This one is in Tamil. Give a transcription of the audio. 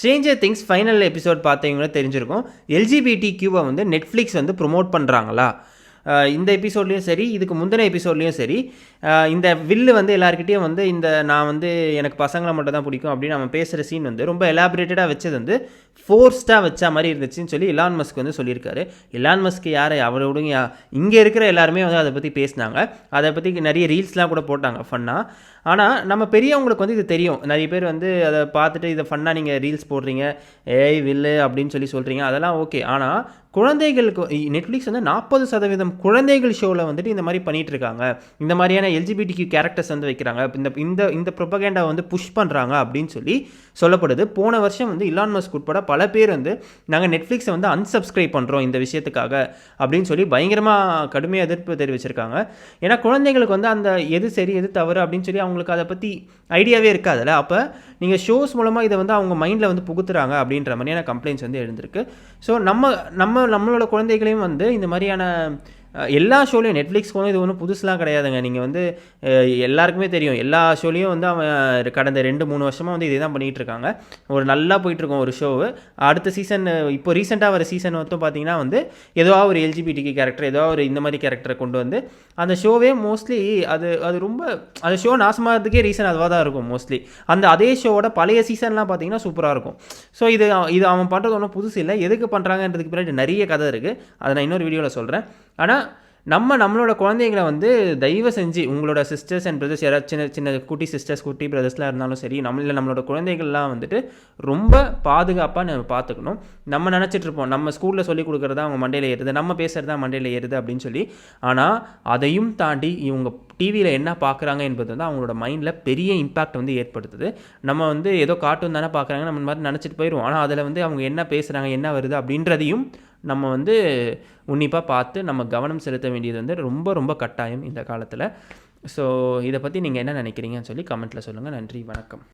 ஸ்ட்ரேஞ்சர் திங்ஸ் ஃபைனல் எபிசோட் பார்த்தீங்கன்னா தெரிஞ்சிருக்கும். எல்ஜிபிடி கியூவை வந்து நெட்ஃப்ளிக்ஸ் வந்து ப்ரொமோட் பண்ணுறாங்களா இந்த எபிசோட்லேயும் சரி இதுக்கு முந்தின எபிசோட்லேயும் சரி இந்த வில்லு வந்து எல்லாருக்கிட்டேயும் வந்து இந்த நான் வந்து எனக்கு பசங்களை மட்டும் தான் பிடிக்கும் அப்படின்னு அவன் பேசுகிற சீன் வந்து ரொம்ப எலாபரேட்டடாக வச்சது வந்து ஃபோர்ஸ்டாக வச்ச மாதிரி இருந்துச்சுன்னு சொல்லி இலான் மஸ்க் வந்து சொல்லியிருக்காரு. இலான் மஸ்க் யார்? அவரோட இங்கே இருக்கிற எல்லாருமே வந்து அதை பற்றி பேசினாங்க. அதை பற்றி நிறைய ரீல்ஸ்லாம் கூட போட்டாங்க ஃபன்னாக ஆனால் நம்ம பெரியவங்களுக்கு வந்து இது தெரியும். நிறைய பேர் வந்து அதை பார்த்துட்டு இதை ஃபன்னாக நீங்கள் ரீல்ஸ் போடுறீங்க. ஏய் வில்லு அப்படின்னு சொல்லி சொல்கிறீங்க அதெல்லாம் ஓகே ஆனால் குழந்தைகளுக்கு நெட்ஃப்ளிக்ஸ் வந்து நாற்பது சதவீதம் குழந்தைகள் ஷோவில் வந்துட்டு இந்த மாதிரி பண்ணிகிட்டு இருக்காங்க இந்த மாதிரியான எல்ஜிபிடிக்கு கேரக்டர்ஸ் வந்து வைக்கிறாங்க. இந்த இந்த இந்த ப்ரொபகேண்டா வந்து புஷ் பண்ணுறாங்க அப்படின்னு சொல்லி சொல்லப்படுது. போன வருஷம் வந்து இலான் மஸ்க் உட்பட பல பேர் வந்து நாங்கள் நெட்ஃப்ளிக்ஸை வந்து அன்சப்ஸ்கிரைப் பண்ணுறோம் இந்த விஷயத்துக்காக அப்படின்னு சொல்லி பயங்கரமாக கடுமையாக எதிர்ப்பு தெரிவிச்சிருக்காங்க. ஏன்னா குழந்தைங்களுக்கு வந்து அந்த எது சரி எது தவறு அப்படின்னு சொல்லி அவங்களுக்கு அதை பற்றி ஐடியாவே இருக்காதுல்ல. அப்போ நீங்கள் ஷோஸ் மூலமாக இதை வந்து அவங்க மைண்டில் வந்து புகுத்துறாங்க அப்படின்ற மாதிரியான கம்ப்ளைண்ட்ஸ் வந்து எழுந்திருக்கு. ஸோ நம்ம நம்ம நம்மளோட குழந்தைகளையும் வந்து இந்த மாதிரியான எல்லா ஷோலையும் நெட்ஃப்ளிக்ஸ் போன இது ஒன்றும் புதுசுலாம் கிடையாதுங்க. நீங்கள் வந்து எல்லாருக்குமே தெரியும். எல்லா ஷோலையும் வந்து அவன் கடந்த ரெண்டு மூணு வருஷமாக வந்து இதே தான் பண்ணிகிட்டு இருக்காங்க ஒரு நல்லா போயிட்டுருக்கோம் ஒரு ஷோவு அடுத்த சீசன் இப்போ ரீசெண்டாக வர சீசன் மட்டும் பார்த்தீங்கன்னா வந்து ஏதோ ஒரு எல்ஜிபிடிக்கு கேரக்டர் ஏதோ ஒரு இந்த மாதிரி கேரக்டரை கொண்டு வந்து அந்த ஷோவே மோஸ்ட்லி அது அது ரொம்ப அந்த ஷோ நாசமாகிறதுக்கே ரீசன் அதுவாக தான் இருக்கும் மோஸ்ட்லி அந்த அதே ஷோவோட பழைய சீசன்லாம் பார்த்தீங்கன்னா சூப்பராக இருக்கும். ஸோ இது அவ- இது அவன் பண்ணுறது ஒன்றும் புதுசு இல்லை. எதுக்கு பண்ணுறாங்கன்றதுக்கு பின்னாடி நிறைய கதை இருக்குது அதை நான் இன்னொரு வீடியோவில் சொல்கிறேன் ஆனால் நம்ம நம்மளோட குழந்தைங்களை வந்து தயவு செஞ்சு உங்களோட சிஸ்டர்ஸ் அண்ட் பிரதர்ஸ் யாராவது சின்ன சின்ன குட்டி சிஸ்டர்ஸ் குட்டி பிரதர்ஸ்லாம் இருந்தாலும் சரி நம்மள நம்மளோட குழந்தைகள்லாம் வந்துட்டு ரொம்ப பாதுகாப்பாக நம்ம பார்த்துக்கணும் நம்ம நினச்சிட்டு இருப்போம் நம்ம ஸ்கூலில் சொல்லி கொடுக்குறதா அவங்க மண்டையில் ஏறுது நம்ம பேசுகிறதா மண்டையில் ஏறுது அப்படின்னு சொல்லி. ஆனால் அதையும் தாண்டி இவங்க டிவியில் என்ன பார்க்குறாங்க என்பது வந்து அவங்களோட மைண்டில் பெரிய இம்பாக்ட் வந்து ஏற்படுத்துது. நம்ம வந்து ஏதோ கார்ட்டூன் தானே பார்க்குறாங்க நம்ம மாதிரி நினச்சிட்டு போயிடுவோம். ஆனால் அதில் வந்து அவங்க என்ன பேசுகிறாங்க என்ன வருது அப்படின்றதையும் நம்ம வந்து உன்னிப்பாக பார்த்து நம்ம கவனம் செலுத்த வேண்டியது வந்து ரொம்ப ரொம்ப கட்டாயம் இந்த காலத்தில். ஸோ இதை பற்றி நீங்கள் என்ன நினைக்கிறீங்கன்னு சொல்லி கமெண்ட்டில் சொல்லுங்கள் நன்றி வணக்கம்.